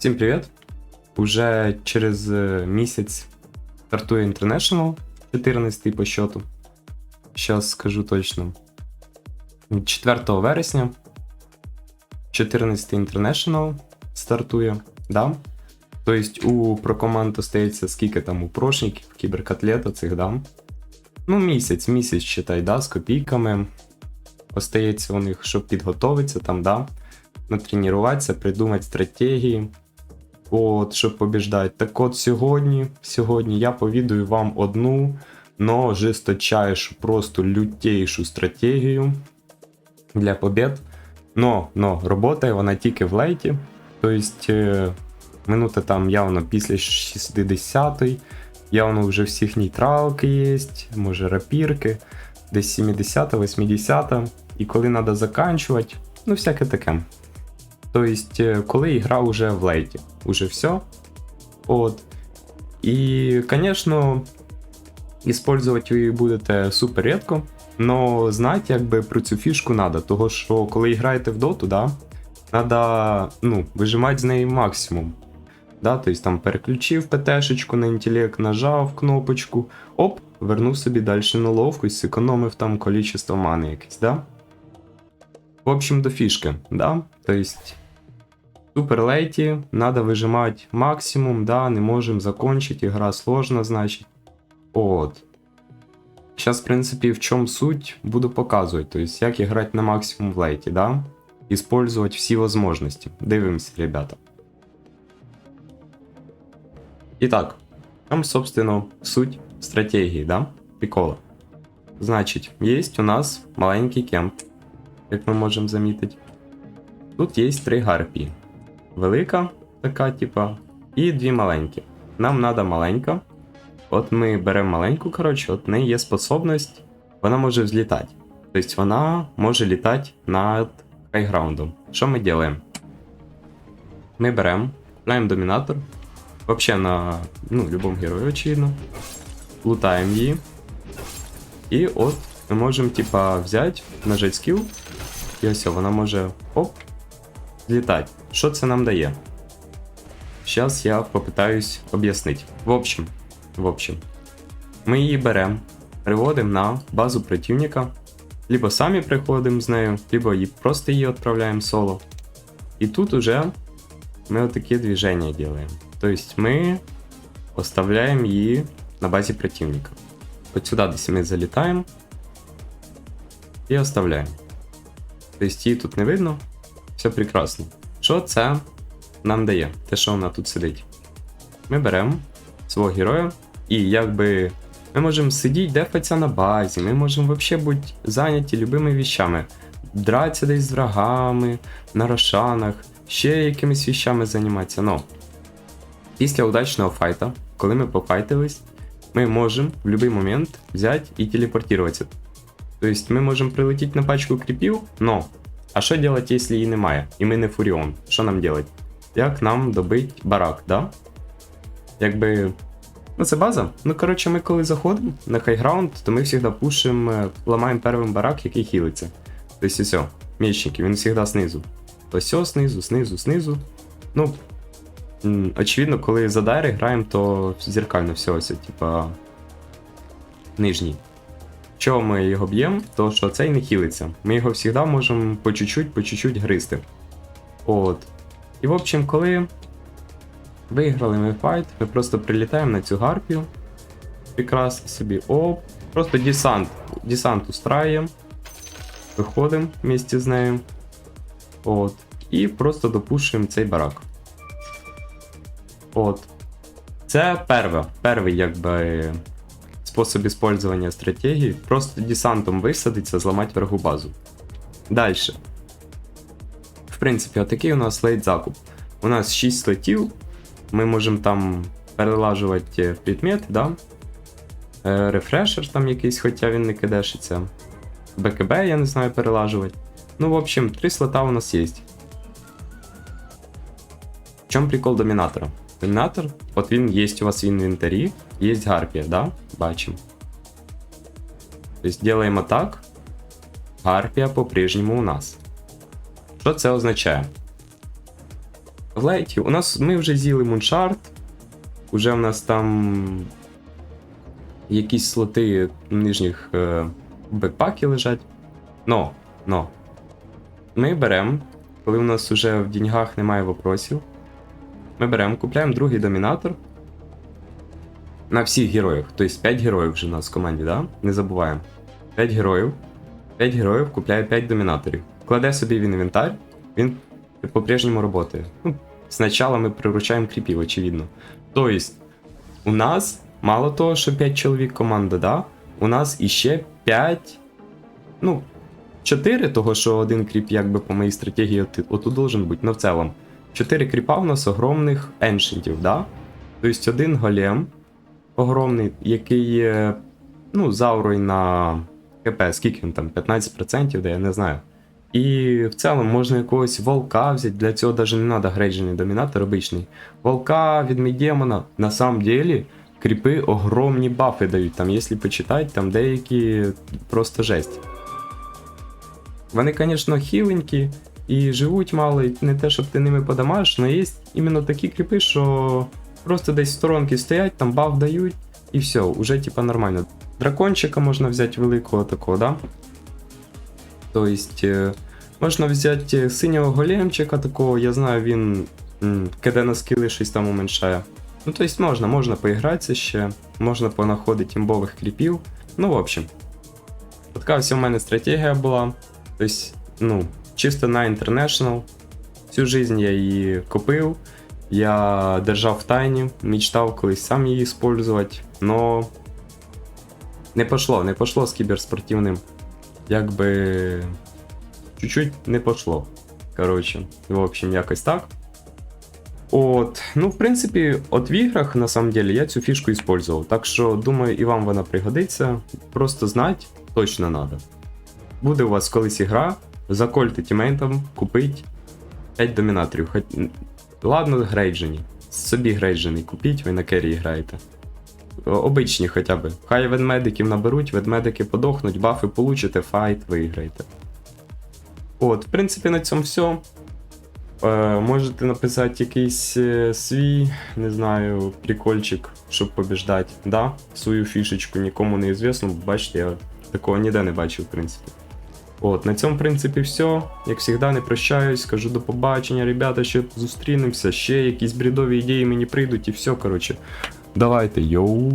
Всім привіт! Уже через е, місяць стартує International 14 по счету. Щас скажу точно. 4 вересня 14 International стартує, да? Тобто у прокоманд остається скільки там упрошників, кіберкотлета цих, да? Ну, місяць, місяць считай, да, з копійками. Остається у них, щоб підготовитися там, да? натренуватися, придумати стратегії. От, щоб побіждати. Так от сьогодні, сьогодні я повідаю вам одну, но жесточайшу, просто лютейшу стратегію для побед. Но, но работає вона тільки в лейті. Тобто, е, минута там явно після 60-ї, явно вже всіх нейтралки є, може рапірки, десь 70 80 і коли треба заканчувати, ну всяке таке. Тобто, е, коли ігра вже в лейті, уже все. От. І, звісно, использовать її будете супер рідко, но знати якби про цю фішку треба, того що коли граєте в доту, да, треба ну, вижимати з неї максимум. Да, тобто там переключив ПТшечку на інтелект, нажав кнопочку, оп, вернув собі далі на ловкость, зекономив там количество мани якесь, да? В общем, до фішки, да? Тобто супер лейті, надо выжимать максимум, да, не можем закончить, игра сложна, значит. От. Сейчас, в принципе, в чем суть, буду показывать, то есть, як играть на максимум в лейті, да? Использовать всі возможности. Дивимося, ребята. Итак, чем, собственно, суть стратегии, да? Прикола. Значить, есть у нас маленький кемп, як ми можемо замітити. Тут є три гарпії. Велика, така, типа, і дві маленькі. Нам треба маленька. От ми беремо маленьку, коротше, от в неї є способність, вона може взлітати. Тобто вона може літати над хайграундом. Що ми робимо? Ми беремо, купляємо домінатор. Взагалі на ну, любому герою, очевидно. Лутаємо її. І от ми можемо, типа, взяти, нажати скіл. І ось вона може оп, злітати. Що це нам дає? Зараз я попитаюсь об'яснити. В общем, в общем, ми її беремо, приводимо на базу противника, либо самі приходимо з нею, либо просто її відправляємо соло. І тут уже ми отакі движення робимо. Тобто ми оставляємо її на базі противника. От сюди десь ми залітаємо і оставляємо. Тобто її тут не видно, все прекрасно. Що це нам дає? Те, що вона тут сидить. Ми беремо свого героя, і якби ми можемо сидіти, дефатися на базі, ми можемо взагалі бути зайняті любими віщами. Дратися десь з врагами, на рошанах, ще якимись віщами займатися. Но після удачного файта, коли ми пофайтились, ми можемо в будь-який момент взяти і телепортуватися. Тобто ми можемо прилетіти на пачку кріпів, но а що делать, якщо її немає? І ми не Фуріон? Що нам делать? Як нам добить барак, да? Якби. Ну, це база. Ну, коротше, ми коли заходимо на хайграунд, то ми завжди пушимо, ламаємо першим барак, який хілиться. Тобто все, мечники, він завжди знизу. Ось все, знизу, знизу, знизу. Ну, очевидно, коли за дайри граємо, то зеркально все ось, типа. Нижній. Чого ми його б'ємо, то що цей не хілиться. Ми його завжди можемо по чуть-чуть, по чуть-чуть гризти. От. І в общем, коли виграли ми файт, ми просто прилітаємо на цю гарпію. Прекрасно собі. Оп. Просто десант. Десант устраємо. Виходимо вместе з нею. От. І просто допушуємо цей барак. От. Це перше. Перший, якби способ использования стратегии просто десантом висадиться, зламати врагу базу. Дальше. В принципі, отакий у нас лейт закуп. У нас 6 слотів. Ми можемо там перелажувати предмети, да? Е, Рефрешер там якийсь, хоча він не кидешиться. БКБ, я не знаю, перелажувати. Ну, в общем, 3 слота у нас є. В чому прикол домінатора? Домінатор, от він є у вас в інвентарі, є гарпія, да? Бачимо. Тобто делаємо так. Гарпія по-прежньому у нас. Що це означає? В лейті у нас ми вже з'їли муншарт. Уже в нас там якісь слоти нижніх е, бекпаки лежать. Но, но. Ми беремо, коли у нас вже в деньгах немає вопросів. Ми беремо, купляємо другий домінатор. На всіх героїв. Тобто 5 героїв вже у нас в команді, да? Не забуваємо. 5 героїв. 5 героїв купляє 5 домінаторів. Кладе собі в інвентар, він по-прежньому працює. Ну, спочатку ми приручаємо кріпів, очевидно. Тобто, у нас мало того, що 5 чоловік команда, да? У нас іще 5. Ну, 4, того, що один кріп, якби по моїй стратегії, отут должен бути, но в цілому. 4 кріпа у нас огромних еншентів, да? Тобто один голем огромний, який ну, з аурою на КП, скільки він там, 15%, де я не знаю. І в цілому можна якогось волка взяти, для цього навіть не треба грейджений домінатор обичний. Волка від Мідемона, на самом деле, кріпи огромні бафи дають. Там, якщо почитати, там деякі просто жесть. Вони, звісно, хіленькі і живуть мало, і не те, щоб ти ними подамаєш, але є іменно такі кріпи, що просто десь сторонки стоять, там баф дають, і все, уже типа нормально. Дракончика можна взяти великого такого, да? Тобто, е, можна взяти синього големчика такого, я знаю, він киде на скіли щось там уменьшає. Ну, тобто можна, можна поігратися ще, можна понаходити імбових кріпів. Ну, в общем. Така вся в мене стратегія була. Тобто, ну, чисто на International. Всю жизнь я її купив. Я держав в тайні, мечтав колись сам її использувати, но не пошло, не пошло з кіберспортивним. Якби чуть-чуть не пошло. Коротше, в общем, якось так. От, ну, в принципі, от в іграх, на самом деле, я цю фішку использував. Так що, думаю, і вам вона пригодиться. Просто знати точно надо. Буде у вас колись ігра, закольте тімейтом, купить 5 домінаторів. Хоч... Ладно, грейджені. Собі грейджений купіть, ви на кері граєте. Обичні хоча б. Хай ведмедиків наберуть, ведмедики подохнуть, бафи получите, файт виграєте. От, в принципі, на цьому все. Е, можете написати якийсь е, свій, не знаю, прикольчик, щоб побіждати. Да, свою фішечку нікому не известно, бо бачите, я такого ніде не бачив, в принципі. От, на цьому, в принципі, все. Як завжди, не прощаюсь, кажу до побачення, ребята, ще зустрінемося, ще якісь брідові ідеї мені прийдуть і все, коротше. Давайте, йоу.